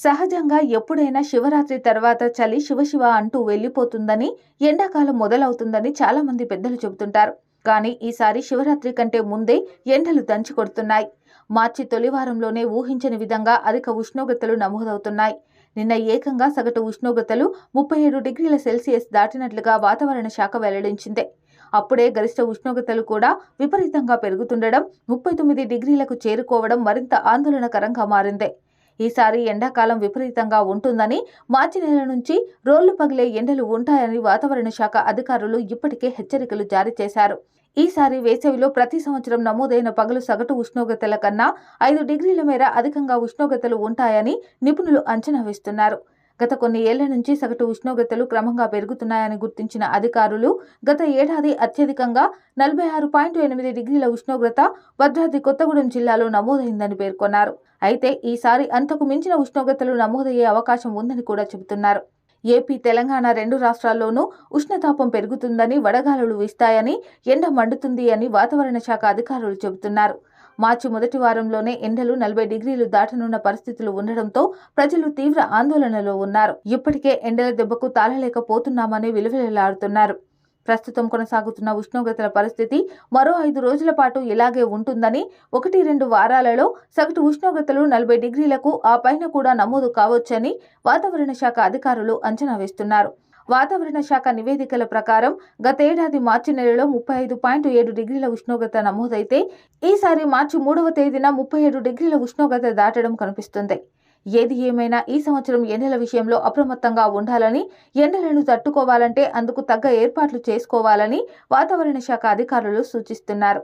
సహజంగా ఎప్పుడైనా శివరాత్రి తర్వాత చలి శివశివ అంటూ వెళ్ళిపోతుందని ఎండాకాలం మొదలవుతుందని చాలా మంది పెద్దలు చెబుతుంటారు. కానీ ఈసారి శివరాత్రి కంటే ముందే ఎండలు దంచి కొడుతున్నాయి. మార్చి తొలివారంలోనే ఊహించని విధంగా అధిక ఉష్ణోగ్రతలు నమోదవుతున్నాయి. నిన్న ఏకంగా సగటు ఉష్ణోగ్రతలు ముప్పై ఏడు డిగ్రీల సెల్సియస్ దాటినట్లుగా వాతావరణ శాఖ వెల్లడించింది. అప్పుడే గరిష్ట ఉష్ణోగ్రతలు కూడా విపరీతంగా పెరుగుతుండడం ముప్పై తొమ్మిది డిగ్రీలకు చేరుకోవడం మరింత ఆందోళనకరంగా మారింది. ఈసారి ఎండాకాలం విపరీతంగా ఉంటుందని మార్చి నెల నుంచి రోళ్ళు పగిలే ఎండలు ఉంటాయని వాతావరణ శాఖ అధికారులు ఇప్పటికే హెచ్చరికలు జారీ చేశారు. ఈసారి వేసవిలో ప్రతి సంవత్సరం నమోదైన పగలు సగటు ఉష్ణోగ్రతల కన్నా ఐదు డిగ్రీల మేర అధికంగా ఉష్ణోగ్రతలు ఉంటాయని నిపుణులు అంచనా వేస్తున్నారు. గత కొన్ని ఏళ్ళ నుంచి సగటు ఉష్ణోగ్రతలు క్రమంగా పెరుగుతున్నాయని గుర్తించిన అధికారులు గత ఏడాది అత్యధికంగా నలభై ఆరు పాయింట్ ఎనిమిది డిగ్రీల ఉష్ణోగ్రత భద్రాద్రి కొత్తగూడెం జిల్లాలో నమోదైందని పేర్కొన్నారు. అయితే ఈసారి అంతకు మించిన ఉష్ణోగ్రతలు నమోదయ్యే అవకాశం ఉందని కూడా చెబుతున్నారు. ఏపీ తెలంగాణ రెండు రాష్ట్రాల్లోనూ ఉష్ణతాపం పెరుగుతుందని వడగాలులు వీస్తాయని ఎండ మండుతుంది అని వాతావరణ శాఖ అధికారులు చెబుతున్నారు. మార్చి మొదటి వారంలోనే ఎండలు నలభై డిగ్రీలు దాటనున్న పరిస్థితులు ఉండడంతో ప్రజలు తీవ్ర ఆందోళనలో ఉన్నారు. ఇప్పటికే ఎండల దెబ్బకు తాళలేకపోతున్నామని విలువలాడుతున్నారు ప్రస్తుతం కొనసాగుతున్న ఉష్ణోగ్రతల పరిస్థితి మరో ఐదు రోజుల పాటు ఇలాగే ఉంటుందని ఒకటి రెండు వారాలలో సగటు ఉష్ణోగ్రతలు నలభై డిగ్రీలకు ఆ పైన కూడా నమోదు కావచ్చని వాతావరణ శాఖ అధికారులు అంచనా వేస్తున్నారు. వాతావరణ శాఖ నివేదికల ప్రకారం గతేడాది మార్చి నెలలో ముప్పై ఐదు పాయింట్ ఏడు డిగ్రీల ఉష్ణోగ్రత నమోదైతే ఈసారి మార్చి మూడవ తేదీన ముప్పై ఏడు డిగ్రీల ఉష్ణోగ్రత దాటడం కనిపిస్తుంది. ఏది ఏమైనా ఈ సంవత్సరం ఎండల విషయంలో అప్రమత్తంగా ఉండాలని ఎండలను తట్టుకోవాలంటే అందుకు తగ్గ ఏర్పాట్లు చేసుకోవాలని వాతావరణ శాఖ అధికారులు సూచిస్తున్నారు.